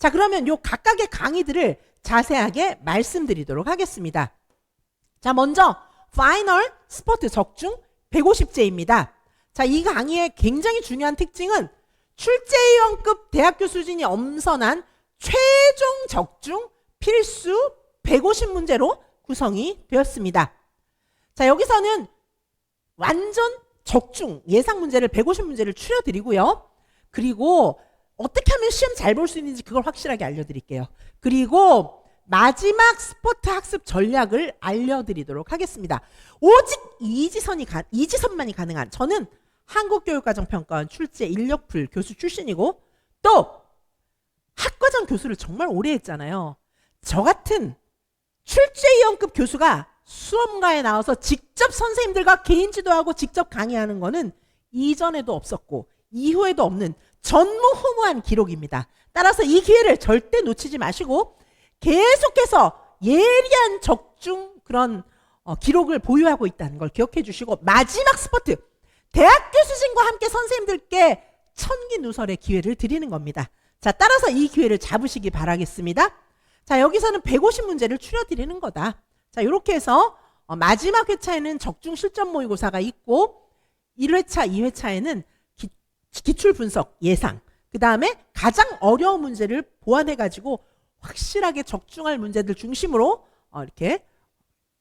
자, 그러면 요 각각의 강의들을 자세하게 말씀드리도록 하겠습니다. 자, 먼저 파이널 스포트 적중 150제입니다. 자, 이 강의의 굉장히 중요한 특징은 출제위원급 대학교 수준이 엄선한 최종 적중 필수 150문제로 구성이 되었습니다. 자, 여기서는 완전 적중 예상 문제를 150문제를 추려 드리고요. 그리고 어떻게 하면 시험 잘 볼 수 있는지 그걸 확실하게 알려드릴게요. 그리고 마지막 스포트 학습 전략을 알려드리도록 하겠습니다. 오직 이지선이 가, 이지선만이 가능한 저는 한국교육과정평가원 출제 인력풀 교수 출신이고 또 학과장 교수를 정말 오래 했잖아요. 저 같은 출제위원급 교수가 수험가에 나와서 직접 선생님들과 개인 지도하고 직접 강의하는 거는 이전에도 없었고 이후에도 없는 전무후무한 기록입니다. 따라서 이 기회를 절대 놓치지 마시고 계속해서 예리한 적중 그런 어, 기록을 보유하고 있다는 걸 기억해 주시고 마지막 스포트 대학 교수진과 함께 선생님들께 천기 누설의 기회를 드리는 겁니다. 자, 따라서 이 기회를 잡으시기 바라겠습니다. 자, 여기서는 150문제를 추려 드리는 거다. 자, 이렇게 해서 어, 마지막 회차에는 적중 실전 모의고사가 있고 1회차, 2회차에는 기, 기출 분석 예상, 그 다음에 가장 어려운 문제를 보완해 가지고 확실하게 적중할 문제들 중심으로 어, 이렇게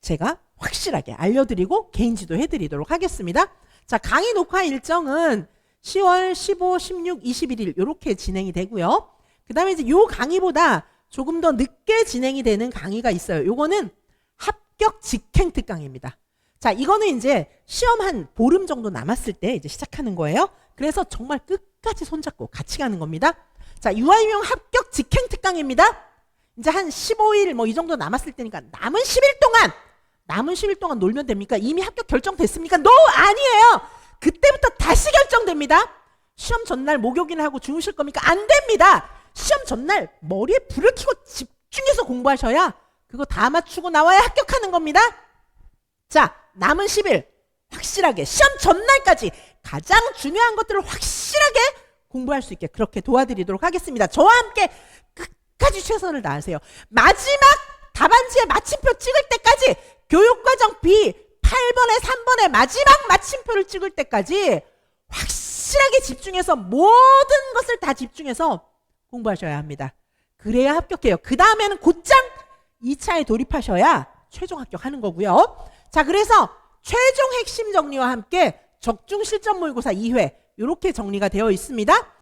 제가 확실하게 알려드리고 개인 지도 해드리도록 하겠습니다. 자, 강의 녹화 일정은 10월 15, 16, 21일 이렇게 진행이 되고요. 그 다음에 이제 요 강의보다 조금 더 늦게 진행이 되는 강의가 있어요. 요거는 합격 직행 특강입니다. 자, 이거는 이제 시험 한 보름 정도 남았을 때 이제 시작하는 거예요. 그래서 정말 끝까지 손잡고 같이 가는 겁니다. 자, 유아유형 합격 직행 특강입니다. 이제 한 15일 뭐 이 정도 남았을 때니까 남은 10일 동안 남은 10일 동안 놀면 됩니까? 이미 합격 결정됐습니까? 노 아니에요. 그때부터 다시 결정됩니다. 시험 전날 목욕이나 하고 주무실 겁니까? 안 됩니다. 시험 전날 머리에 불을 켜고 집중해서 공부하셔야 그거 다 맞추고 나와야 합격하는 겁니다. 자, 남은 10일 확실하게 시험 전날까지 가장 중요한 것들을 확실하게 공부할 수 있게 그렇게 도와드리도록 하겠습니다. 저와 함께 끝까지 최선을 다하세요. 마지막 답안지에 마침표 찍을 때까지 교육과정 B 8번에 3번에 마지막 마침표를 찍을 때까지 확실하게 집중해서 모든 것을 다 집중해서 공부하셔야 합니다. 그래야 합격해요. 그 다음에는 곧장 2차에 돌입하셔야 최종 합격하는 거고요. 자, 그래서 최종 핵심 정리와 함께 적중 실전 모의고사 2회 이렇게 정리가 되어 있습니다.